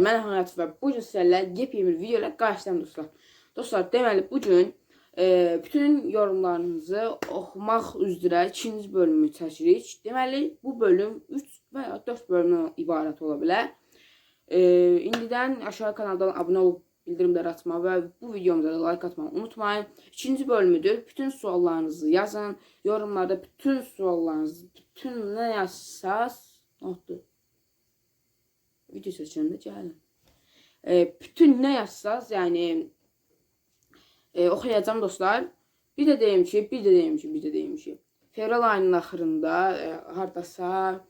Mən Həyat və bu gün sizlərlə yepyeni bir video ilə qarşıdayım dostlar. Dostlar, deməli bu gün e, bütün yorumlarınızı oxumaq üzrə ikinci bölümü çəkirik. Deməli bu bölüm 3 və ya 4 bölümdən ibarət ola bilər. E, indidən aşağı kanaldan abunə olub bildirimləri açmağı və bu videomuza da like atmağı unutmayın. İkinci bölümüdür. Bütün suallarınızı yazın. Yorumlarda bütün suallarınızı, bütün nə yazsaz, notdur. Video seçəndə gəlin. E, bütün nə yazsaz, yəni e, oxuyacağım dostlar. Bir də deyim ki, bir də deyim ki, bir də deyim ki. Fevral ayının axırında e, hardasa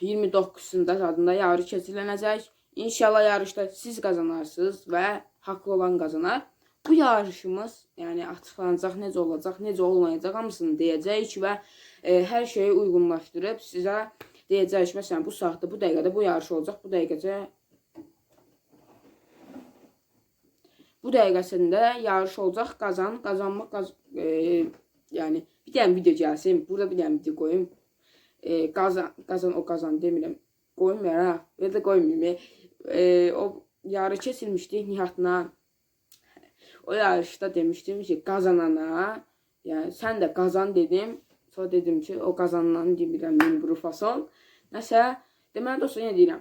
29-sunda adında yarış keçiriləcək. İnşallah yarışda siz qazanarsınız və haqlı olan qazanar. Bu yarışımız, yəni açıqlanacaq, necə olacaq, necə olmayacaq hamısını deyəcəyik və e, hər şeyi uyğunlaşdırıb sizə deyəcəyik. Məsələn, bu saatda, bu dəqiqədə bu yarış olacaq, bu dəqiqəcə bu dəqiqəsində yarış olacaq, qazan, qazanmaq, qaz e, yəni bir dənə video gəlsin, burada bir dənə video qoyum. E, qazan, qazan o qazan demirəm. Qoymuyor ha. Ya da qoymayayım. E, o yarış kesilmişdi Nihat'la. O yarışda demiştim ki kazanana yani sen de kazan dedim. Sonra dedim ki o kazanan demirəm min fason. Nəsə deməli dostlar yenə deyirəm.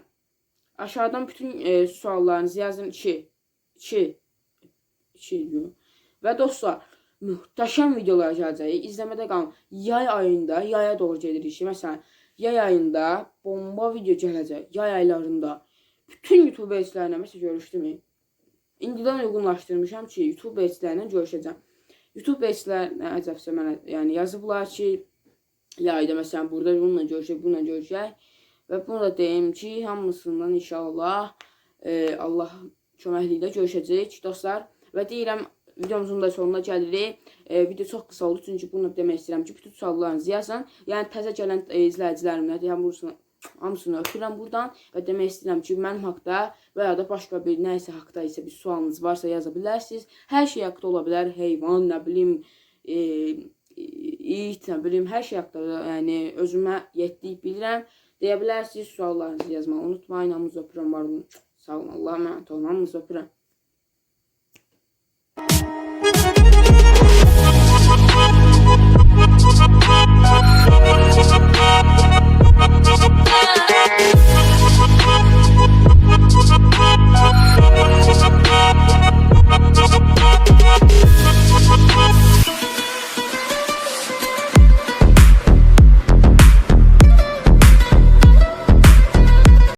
Aşağıdan bütün e, suallarınızı yazın 2 2 2 və dostlar möhtəşəm videolar gələcək. İzləmədə qalın. Yay ayında yaya doğru gedirik. Məsələn, yay ayında bomba video gələcək. Yay aylarında bütün YouTube eslərlə məsələn görüşdümü? İndidən uyğunlaşdırmışam ki, YouTube eslərlə görüşəcəm. YouTube eslərinə əcəbsə mənə yəni yazıblar ki, yayda məsələn burada bununla görüşək, bununla görüşək və bunu da deyim ki, hamısından inşallah e, Allah köməkliyi ilə görüşəcəyik dostlar və deyirəm videomuzun da sonuna gəlirik. E, video çox qısa oldu çünki bunu demək istəyirəm ki, bütün suallarınızı yazın. Yəni təzə gələn e, izləyicilərimlə deyəm burasını hamısını öpürəm buradan və demək istəyirəm ki, mənim haqqda və ya da başqa bir nəyisə haqqda isə bir sualınız varsa yaza bilərsiniz. Hər şey haqqda ola bilər, heyvan, nə bilim, e, it, nə bilim, hər şey haqqda, yəni özümə yetdiyi bilirəm. Deyə bilərsiniz, suallarınızı yazmağı unutmayın. Hamınızı öpürəm, var olun. Sağ olun, Allah'a emanet olun. Hamınızı öpürəm.